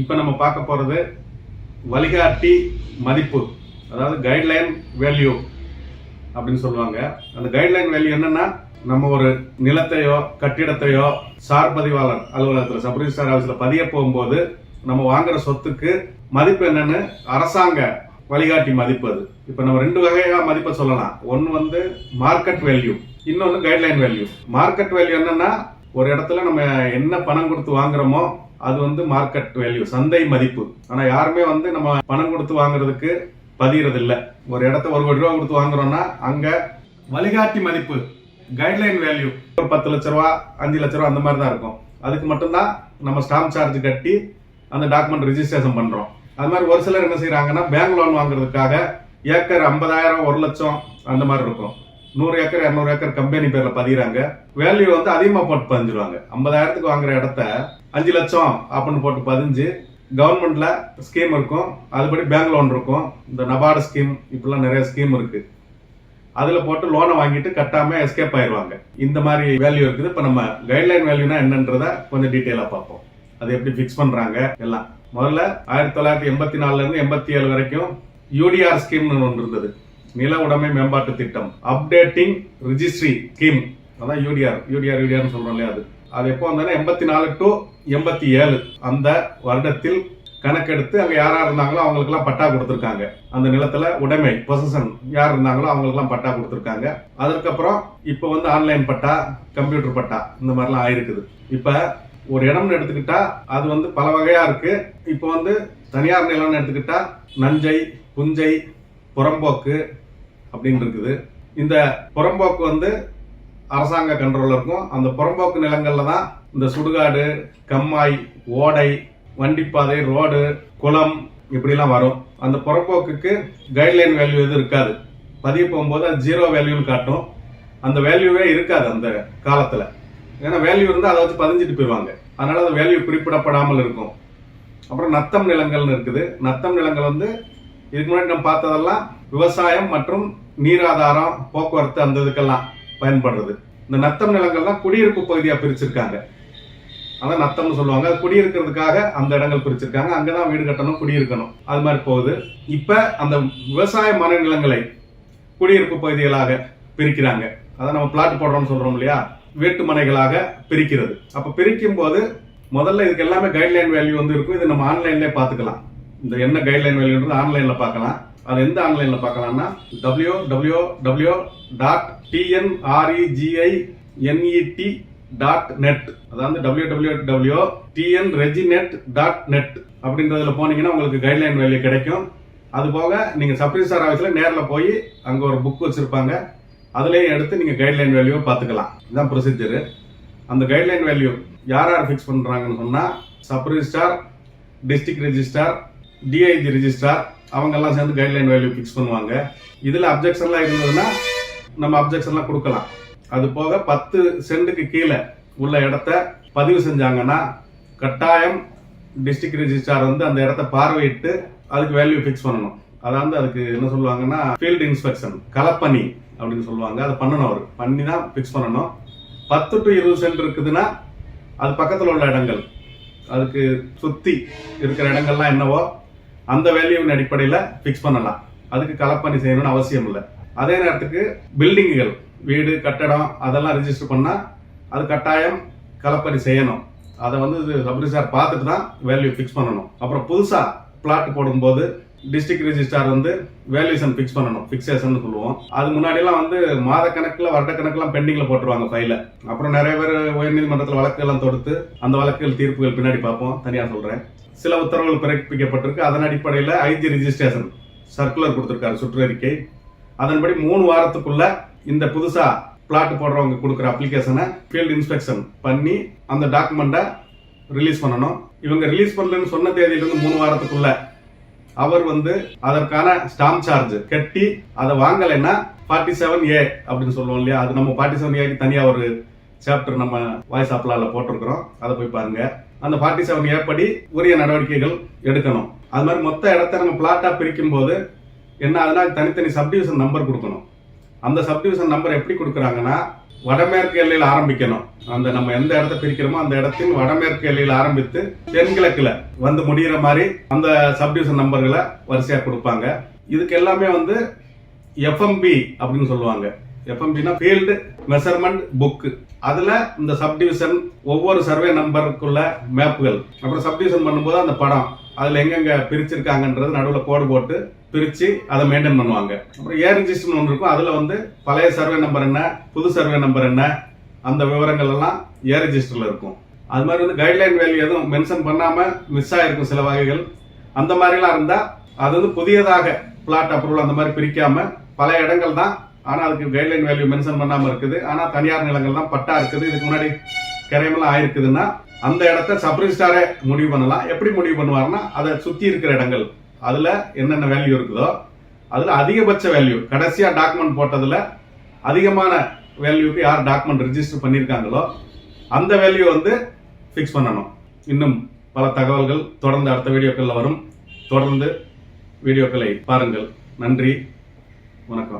இப்போ நம்ம பார்க்க போகிறது வழிகாட்டி மதிப்பு அதாவது கைட்லைன் வேல்யூ அப்படின்னு சொல்லுவாங்க. அந்த கைட்லைன் வேல்யூ என்னன்னா நம்ம ஒரு நிலத்தையோ கட்டிடத்தையோ சார் பதிவாளர் அலுவலகத்தில் சப் ரிஜிஸ்டார் ஆஃபீஸில் பதிய போகும்போது நம்ம வாங்குற சொத்துக்கு மதிப்பு என்னன்னு அரசாங்க வழிகாட்டி மதிப்பு அது. இப்போ நம்ம ரெண்டு வகையாக மதிப்பை சொல்லலாம். ஒன்று வந்து மார்க்கெட் வேல்யூ இன்னொன்று கைட்லைன் வேல்யூ மார்க்கெட் வேல்யூ என்னன்னா ஒரு இடத்துல நம்ம என்ன பணம் கொடுத்து வாங்குறோமோ அது வந்து மார்க்கெட் வேல்யூ சந்தை மதிப்பு. ஆனால் யாருமே வந்து நம்ம பணம் கொடுத்து வாங்குறதுக்கு பதிகிறது இல்லை ஒரு இடத்த ஒரு கோடி ரூபா கொடுத்து வாங்குறோம்னா அங்கே வழிகாட்டி மதிப்பு கைட்லைன் வேல்யூ ஒரு பத்து லட்ச ரூபா அஞ்சு லட்ச ரூபா அந்த மாதிரி தான் இருக்கும். அதுக்கு மட்டும்தான் நம்ம ஸ்டாம்ப் சார்ஜ் கட்டி அந்த டாக்குமெண்ட் ரிஜிஸ்ட்ரேஷன் பண்ணுறோம் அது மாதிரி ஒரு சிலர் என்ன செய்கிறாங்கன்னா பேங்க் லோன் வாங்குறதுக்காக ஏக்கர் ஐம்பதாயிரம் ஒரு லட்சம் அந்த மாதிரி இருக்கும். நூறு ஏக்கர் இரநூறு ஏக்கர் கம்பெனி பேர்ல பதிகிறாங்க வேல்யூ வந்து அதிகமா போட்டு பதிஞ்சிருவாங்க. ஐம்பதாயிரத்துக்கு வாங்குற இடத்த அஞ்சு லட்சம் அப்படின்னு போட்டு பதிஞ்சு கவர்மெண்ட்ல ஸ்கீம் இருக்கும். அதுபடி பேங்க் லோன் இருக்கும். இந்த நபார்டு ஸ்கீம் இப்படிலாம் நிறைய ஸ்கீம் இருக்கு. அதுல போட்டு லோனை வாங்கிட்டு கட்டாம எஸ்கேப் ஆயிடுவாங்க இந்த மாதிரி வேல்யூ இருக்குது. இப்ப நம்ம கைட்லைன் வேல்யூனா என்னன்றத கொஞ்சம் டீட்டெயிலா பார்ப்போம். அது எப்படி ஃபிக்ஸ் பண்றாங்க எல்லாம். முதல்ல ஆயிரத்தி தொள்ளாயிரத்தி எண்பத்தி நாலுல இருந்து எண்பத்தி ஏழு வரைக்கும் யூடிஆர் ஸ்கீம்னு ஒன்று இருந்தது. நில உடைமை மேம்பாட்டு திட்டம். அப்டேட்டிங் ரிஜிஸ்ட்ரி ஸ்கீம் அதான் யூடிஆர் யூடிஆர் யூடிஆர்னு சொல்றோம் இல்லையா அது? அது எப்போ வந்தாலும் எண்பத்தி நாலு டு எண்பத்தி ஏழு அந்த வருடத்தில் கணக்கெடுத்து அங்கே யாரா இருந்தாங்களோ அவங்களுக்குலாம் பட்டா கொடுத்துருக்காங்க. அந்த நிலத்துல உடைமை பொசஷன் யார் இருந்தாங்களோ அவங்களுக்குலாம் பட்டா கொடுத்துருக்காங்க. அதற்கப்புறம் இப்போ வந்து ஆன்லைன் பட்டா கம்ப்யூட்டர் பட்டா இந்த மாதிரிலாம் ஆயிருக்குது. இப்போ ஒரு இடம்னு எடுத்துக்கிட்டா அது வந்து பல வகையா இருக்கு. இப்போ வந்து தனியார் நிலம்னு எடுத்துக்கிட்டா நஞ்சை புஞ்சை புறம்போக்கு அப்படின்னு இருக்குது. இந்த புறம்போக்கு வந்து அரசாங்க கண்ட்ரோல்ல இருக்கும். அந்த புறம்போக்கு நிலங்கள்ல தான் இந்த சுடுகாடு கம்மாய் ஓடை வண்டிப்பாதை ரோடு குளம் இப்படிலாம் வரும். அந்த புறம்போக்குக்கு கைட்லைன் வேல்யூ எதுவும் இருக்காது. பதிவு போகும்போது அது ஜீரோ வேல்யூன்னு காட்டும். அந்த வேல்யூவே இருக்காது அந்த காலத்தில். ஏன்னா வேல்யூ இருந்தால் அதை வச்சு பதிஞ்சிட்டு போயிடுவாங்க. அதனால அந்த வேல்யூ குறிப்பிடப்படாமல் இருக்கும். அப்புறம் நத்தம் நிலங்கள்னு இருக்குது. நத்தம் நிலங்கள் வந்து இதுக்கு முன்னாடி நம்ம பார்த்ததெல்லாம் விவசாயம் மற்றும் நீராதாரம் போக்குவரத்து அந்த இதுக்கெல்லாம் பயன்படுறது. இந்த நத்தம் நிலங்கள்லாம் குடியிருப்பு பகுதியாக பிரிச்சிருக்காங்க. அதான் நத்தம்னு சொல்லுவாங்க. அது குடியிருக்கிறதுக்காக அந்த இடங்கள் பிரிச்சிருக்காங்க. அங்கதான் வீடு கட்டணும் குடியிருக்கணும். அது மாதிரி போகுது. இப்ப அந்த விவசாய மன நிலங்களை குடியிருப்பு பகுதிகளாக பிரிக்கிறாங்க. அதான் நம்ம பிளாட் போடுறோம்னு சொல்றோம் இல்லையா? வீட்டு மனைகளாக பிரிக்கிறது. அப்ப பிரிக்கும் போது முதல்ல இதுக்கு எல்லாமே கைட்லைன் வேல்யூ வந்து இருக்கும். இது நம்ம ஆன்லைன்லேயே பார்த்துக்கலாம். இந்த என்ன கைட்லைன் வேல்யூன்றது ஆன்லைன்ல பார்க்கலாம். அது எந்த ஆன்லைன்ல பார்க்கலாம்னா? W W W dot TNREGI NET dot net அதாவது W W W TN reginet dot net அப்படின்றதுல போனீங்கன்னா உங்களுக்கு கைட்லைன் வேல்யூ கிடைக்கும். அது போக நீங்கள் சப்ரிசார் ஆஃபீஸில் நேரில் போய் அங்கே ஒரு புக் வச்சுருப்பாங்க. அதுலேயும் எடுத்து நீங்கள் கைட்லைன் வேல்யூ பார்த்துக்கலாம். இதுதான் ப்ரொசீஜர் அந்த கைட்லைன் வேல்யூ யார் யார் ஃபிக்ஸ் பண்ணுறாங்கன்னு சொன்னால் sub registrar district registrar DIG registrar அவங்கெல்லாம் சேர்ந்து கைட்லைன் வேல்யூ ஃபிக்ஸ் பண்ணுவாங்க. இதில் அப்ஜெக்ஷன்லாம் இருந்ததுன்னா நம்ம அப்ஜெக்ஷன்லாம் கொடுக்கலாம். அது போக பத்து சென்ட்டுக்கு கீழே உள்ள இடத்த பதிவு செஞ்சாங்கன்னா கட்டாயம் டிஸ்ட்ரிக்ட் ரிஜிஸ்டார் வந்து அந்த இடத்த பார்வையிட்டு அதுக்கு வேல்யூ ஃபிக்ஸ் பண்ணணும். அதாவது அதுக்கு என்ன சொல்லுவாங்கன்னா ஃபீல்டு இன்ஸ்பெக்ஷன் கலப்பணி அப்படின்னு சொல்லுவாங்க. அதை பண்ணணும் அவர். பண்ணி தான் ஃபிக்ஸ் பண்ணணும். பத்து டு இருபது சென்ட் இருக்குதுன்னா அது பக்கத்தில் உள்ள இடங்கள். அதுக்கு சுற்றி இருக்கிற இடங்கள்லாம் என்னவோ அந்த வேல்யூவின் அடிப்படையில் ஃபிக்ஸ் பண்ணலாம். அதுக்கு கலப்பணி செய்யணும்னு அவசியம் இல்லை. அதே நேரத்துக்கு பில்டிங்குகள் வீடு கட்டடம் அதெல்லாம் ரிஜிஸ்டர் பண்ணால் அது கட்டாயம் கலப்பணி செய்யணும். அதை வந்து சப்ரிஜிஸ்டார் பார்த்துட்டு தான் வேல்யூ ஃபிக்ஸ் பண்ணணும். அப்புறம் புதுசாக பிளாட் போடும்போது டிஸ்ட்ரிக்ட் ரிஜிஸ்டார் வந்து வேல்யூஷன் ஃபிக்ஸ் பண்ணணும். ஃபிக்ஸேஷன் சொல்லுவோம். அது முன்னாடியெல்லாம் வந்து மாத கணக்கில் வருட கணக்கெல்லாம் பெண்டிங்கில் போட்டுருவாங்க ஃபைல அப்புறம் நிறைய பேர் உயர்நீதிமன்றத்தில் வழக்குகள்லாம் தொடுத்து அந்த வழக்குகள் தீர்ப்புகள் பின்னாடி பார்ப்போம். தனியாக சொல்கிறேன் சில உத்தரவுகள் பிறப்பிக்கப்பட்டிருக்கு. அதன் அடிப்படையில் ஐஜி ரிஜிஸ்ட்ரேஷன் சர்க்குலர் சுற்று சுற்றறிக்கை. அதன்படி மூணு வாரத்துக்குள்ள இந்த புதுசா பிளாட் போடுறவங்க கொடுக்குற அப்ளிகேஷனை ஃபீல்டு இன்ஸ்பெக்ஷன் பண்ணி அந்த டாக்குமெண்ட்டை ரிலீஸ் பண்ணணும். இவங்க ரிலீஸ் பண்ணலன்னு சொன்ன தேதியிலிருந்து மூணு வாரத்துக்குள்ள அவர் வந்து அதற்கான ஸ்டாம்ப் சார்ஜ் கட்டி அதை வாங்கலைன்னா ஃபார்ட்டி செவன் ஏ அப்படின்னு சொல்லுவோம் இல்லையா? அது நம்ம ஃபார்ட்டி செவன் ஏக்கு தனியாக ஒரு சாப்டர் நம்ம வாய்ஸ் அப்லால போட்டிருக்கிறோம். அதை போய் பாருங்கள் அந்த ஃபார்ட்டி செவன் ஏ படி உரிய நடவடிக்கைகள் எடுக்கணும். அது மாதிரி மொத்த இடத்த நம்ம பிளாட்டாக பிரிக்கும் போது என்ன ஆகுதுன்னா தனித்தனி சப்டிவிஷன் நம்பர் கொடுக்கணும். அந்த சப்டிவிஷன் நம்பர் எப்படி கொடுக்குறாங்கன்னா வடமேற்கு எல்லையில் ஆரம்பிக்கணும். அந்த நம்ம எந்த இடத்த பிரிக்கிறோமோ அந்த இடத்தின் வடமேற்கு எல்லையில் ஆரம்பித்து தென்கிழக்கில் வந்து முடிகிற மாதிரி அந்த சப்டிவிஷன் நம்பர்களை வரிசையாக கொடுப்பாங்க. இதுக்கு எல்லாமே வந்து எஃப்எம்பி அப்படின்னு சொல்லுவாங்க. எஃப்எம்பினா ஃபீல்டு மெஷர்மெண்ட் புக்கு அதுல இந்த சப்டிவிஷன் ஒவ்வொரு சர்வே நம்பருக்குள்ள மேப்புகள் அப்புறம் சப்டிவிஷன் பண்ணும்போது அந்த படம் அதுல எங்கெங்க பிரிச்சிருக்காங்கன்றது நடுவில் கோடு போட்டு பிரிச்சு அதை மெயின்டைன் பண்ணுவாங்க. அப்புறம் ஏர் ரிஜிஸ்டர்னு ஒன்று இருக்கும். அதுல வந்து பழைய சர்வே நம்பர் என்ன புது சர்வே நம்பர் என்ன அந்த விவரங்கள் எல்லாம் ஏர் ரிஜிஸ்டர்ல இருக்கும். அது மாதிரி வந்து கைட்லைன் வேல்யூ எதுவும் மென்ஷன் பண்ணாம மிஸ் ஆயிருக்கும் சில வகைகள். அந்த மாதிரிலாம் இருந்தா அது வந்து புதியதாக பிளாட் அப்ரூவல் அந்த மாதிரி பிரிக்காம பல இடங்கள் தான் ஆனால் அதுக்கு கைட்லைன் வேல்யூ மென்ஷன் பண்ணாமல் இருக்குது. ஆனால் தனியார் நிலங்கள் தான் பட்டா இருக்குது. இதுக்கு முன்னாடி கிரைமெல்லாம் ஆயிருக்குதுன்னா அந்த இடத்த சப்ரிஜிஸ்டாரே முடிவு பண்ணலாம். எப்படி முடிவு பண்ணுவாருன்னா அதை சுற்றி இருக்கிற இடங்கள். அதில் என்னென்ன வேல்யூ இருக்குதோ அதில் அதிகபட்ச வேல்யூ கடைசியாக டாக்குமெண்ட் போட்டதில் அதிகமான வேல்யூக்கு யார் டாக்குமெண்ட் ரிஜிஸ்டர் பண்ணியிருக்காங்களோ அந்த வேல்யூ வந்து ஃபிக்ஸ் பண்ணணும். இன்னும் பல தகவல்கள் தொடர்ந்து அடுத்த வீடியோக்களில் வரும். தொடர்ந்து வீடியோக்களை பாருங்கள். நன்றி. வணக்கம்.